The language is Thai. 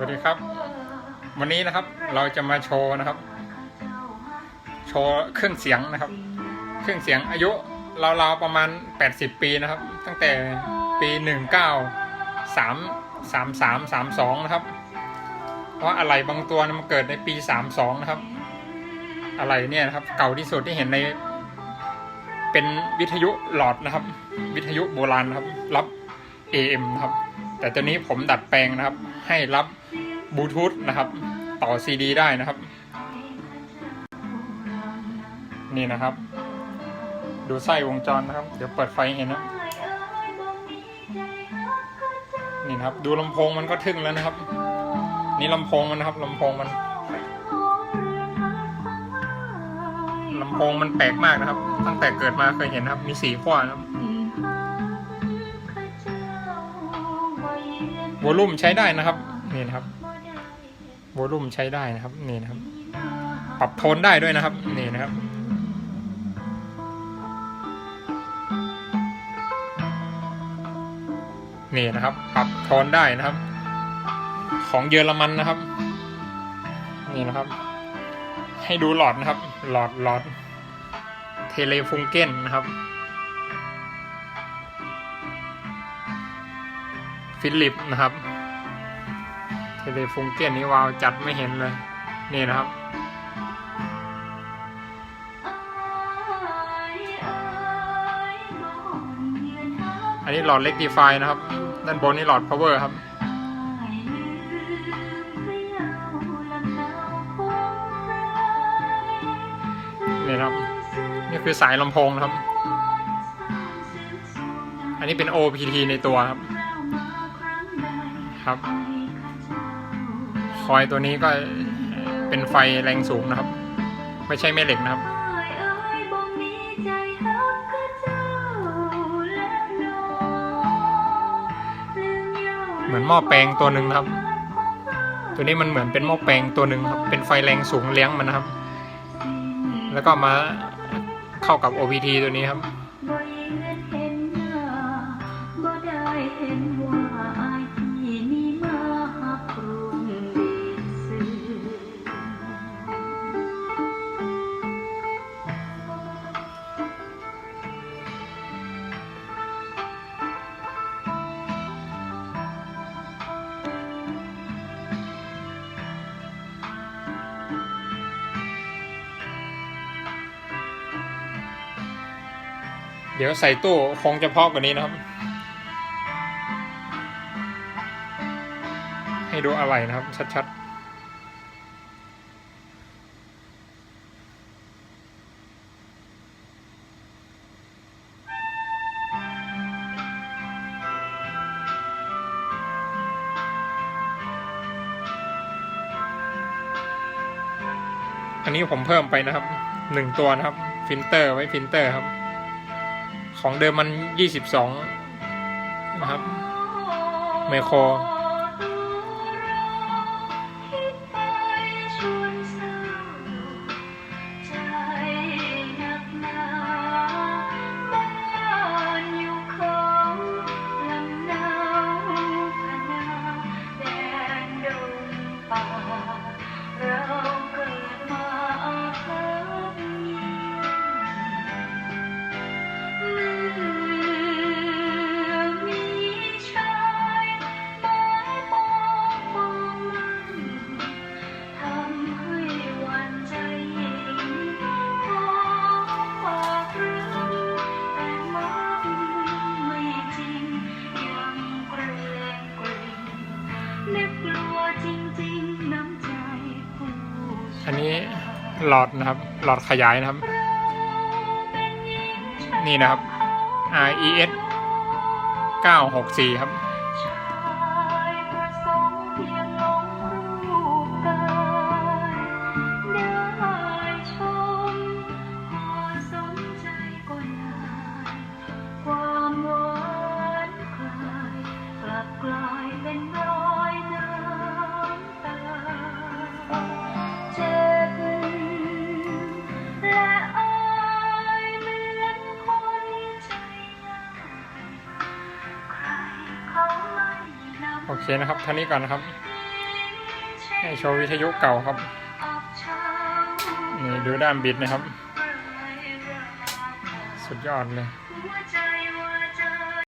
สวัสดีครับ วันนี้นะครับเราจะมาโชว์นะครับ โชว์เครื่องเสียงนะครับ เครื่องเสียงอายุราวๆประมาณ 80 ปีนะครับ ตั้งแต่ปี 19 3 3 3 3 2 นะครับ เพราะอะไรบางตัวมันเกิดในปี 32 นะครับ อะไรเนี่ยนะครับ เก่าที่สุดที่เห็นใน เป็นวิทยุหลอดนะครับ วิทยุโบราณนะครับ รับ AM นะครับ แต่ตัวนี้ผมดัดแปลงนะครับ ให้รับบลูทูธนะครับ ต่อซีดี ได้นะครับ นี่นะครับ ดูไส้วงจรนะครับ เดี๋ยวเปิดไฟเห็นนะนี่นะครับ ดูลำโพงมันก็ทึ่งแล้วนะครับ นี่ลำโพงมันนะครับลำโพงมันลำโพงมันแปลกมากนะครับ ตั้งแต่เกิดมาเคยเห็นนะครับ มีสีขั้วนะครับ วอลลุ่มใช้ได้นะครับนี่นะครับวอลลุ่มใช้ได้นะครับนี่นะครับ ปรับโทนได้ด้วยนะครับนี่นะครับนี่นะครับ ปรับโทนได้นะครับ ของเยอรมันนะครับ นี่นะครับ ให้ดูหลอดนะครับ หลอดหลอดเทเลฟุงเก้นนะครับ ฟิลิปนะครับ เทเลฟงเกนนี่วาวจัดไม่เห็นเลย นี่นะครับ อันนี้หลอดเล็กดีไฟนะครับ ด้านบนนี่หลอดพาวเวอร์ครับนี่นะครับ นี่คือสายลำโพงนะครับ อันนี้เป็น OPT ในตัวครับ ครับ คอยตัวนี้ก็เป็นไฟแรงสูงนะครับ ไม่ใช่แม่เหล็กนะครับเหมือนหม้อแปลงตัวหนึ่งนะครับ ตัวนี้มันเหมือนเป็นหม้อแปลงตัวหนึ่งครับ เป็นไฟแรงสูงเลี้ยงมันนะครับ แล้วก็มาเข้ากับ OPT ตัวนี้ครับ เดี๋ยวใส่ตู้คงจะเพอกกว่านี้นะครับ ให้ดูอะไรนะครับ ชัดๆอันนี้ผมเพิ่มไปนะครับหนึ่งตัวนะครับ ฟิลเตอร์ไว้ฟิลเตอร์ครับ ของเดิมมัน 22 นะครับ ไมโคร อันนี้หลอดนะครับ หลอดขยายนะครับ นี่นะครับ RES 964 ครับ เซ่นำโอเคนะครับท่านี้ก่อนนะครับ ให้โชว์วิทยุเก่าครับนี่ดูด้ามบิดนะครับ สุดยอดเลย